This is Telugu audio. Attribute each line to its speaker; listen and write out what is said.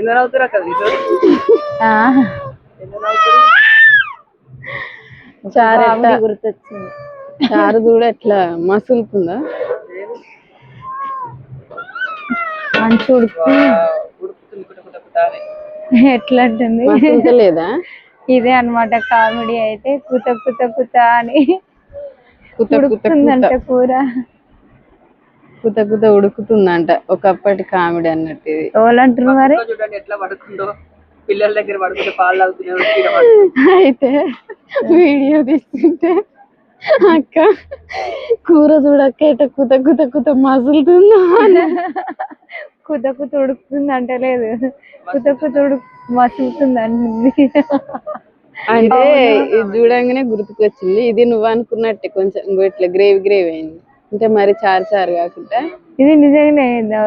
Speaker 1: ఎందుకు నవ్వుతారు నవ్వుతారు
Speaker 2: చారు ఎట్లా
Speaker 3: గుర్తొచ్చింది.
Speaker 2: చారు చూడ ఎట్లా మసులుతుందా?
Speaker 3: మంచి ఉడుకు ఎట్లా అంటుంది
Speaker 2: మసులుతలేదా?
Speaker 3: ఇదే అన్నమాట కామెడీ అయితే. కుత కుత కుత అని.
Speaker 2: కుత.
Speaker 3: కూర.
Speaker 2: కుత కుత ఉడుకుతుందంట. ఒకప్పటి కామెడీ అన్నట్టు ఇది.
Speaker 3: ఎవరంటారు మరి?
Speaker 1: చూడండి ఎట్లా పడుకుందో. పిల్లల దగ్గర పడుకుంటే పాలు.
Speaker 2: అయితే వీడియో తీసుకుంటే అక్క కూర చూడక్క ఎట కుత కుత కుత మసులుతుందా.
Speaker 3: కుత కుత ఉడుకుతుంది అంటే లేదు. కుత కుత ఉడుకు మసులుతుంది అంటుంది
Speaker 2: అంటే ఇది చూడంగానే గుర్తుకొచ్చింది. ఇది నువ్వు అనుకున్నట్టే కొంచెం ఇంకో ఇట్లా గ్రేవీ గ్రేవీ అయింది. ఇంకా మరి చారు చారు కాకుండా.
Speaker 3: ఇది నిజంగానే